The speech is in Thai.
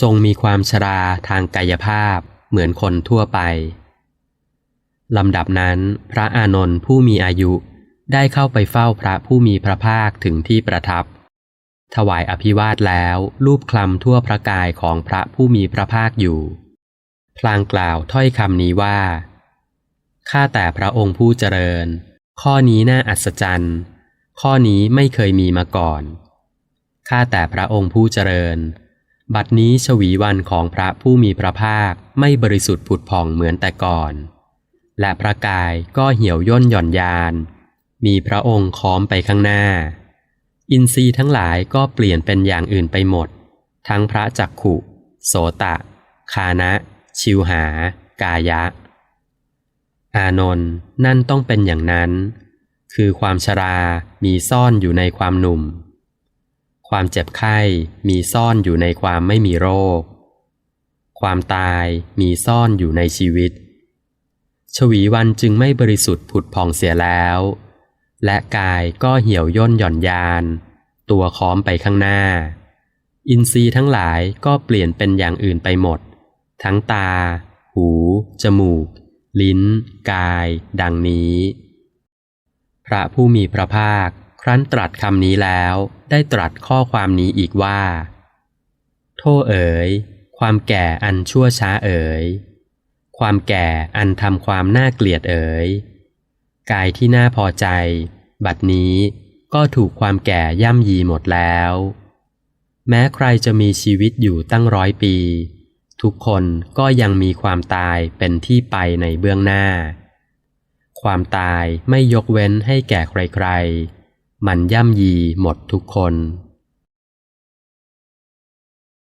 ทรงมีความชราทางกายภาพเหมือนคนทั่วไป ลำดับนั้น พระอานนท์ผู้มีอายุได้เข้าไปเฝ้าพระผู้มีพระภาคถึงที่ประทับ ถวายอภิวาทแล้วรูปคลำทั่วพระกายของพระผู้มีพระภาคอยู่ พลางกล่าวถ้อยคำนี้ว่า ข้าแต่พระองค์ผู้เจริญ ข้อนี้น่าอัศจรรย์ ข้อนี้ไม่เคยมีมาก่อน ข้าแต่พระองค์ผู้เจริญ บัดนี้ชวีวันของพระผู้มีพระภาคไม่บริสุทธิ์ผุดผ่องเหมือนแต่ก่อน และพระกายก็เหี่ยวย่นหย่อนยาน มีพระองค์ค้อมไปข้างหน้า อินทรีย์ทั้งหลายก็เปลี่ยนเป็นอย่างอื่นไปหมด ทั้งพระจักขุ โสตะ คานะ ชิวหา กายะ อานนท์นั่นต้องเป็นอย่างนั้น คือความชรา มีซ่อนอยู่ในความหนุ่ม ความเจ็บไข้มีซ่อนอยู่ในความไม่มีโรค ความตายมีซ่อนอยู่ในชีวิต ชวีวันจึงไม่บริสุทธิ์ผุดผ่องเสียแล้ว และกายก็เหี่ยวย่นหย่อนยาน ตัวค้อมไปข้างหน้า อินทรีย์ทั้งหลายก็เปลี่ยนเป็นอย่างอื่นไปหมด ทั้งตา หู จมูก ลิ้น กาย ดังนี้ พระผู้มีพระภาค ครั้นตรัสคำนี้แล้วได้ตรัสข้อความนี้อีกว่า โทษเอ๋ย ความแก่อันชั่วช้าเอ๋ย ความแก่อันทำความน่าเกลียดเอ๋ย กายที่น่าพอใจ บัดนี้ก็ถูกความแก่ย่ำยีหมดแล้ว แม้ใครจะมีชีวิตอยู่ตั้งร้อยปี ทุกคนก็ยังมีความตายเป็นที่ไปในเบื้องหน้า ความตายไม่ยกเว้นให้แก่ใครๆ มันย่ำยีหมดทุกคน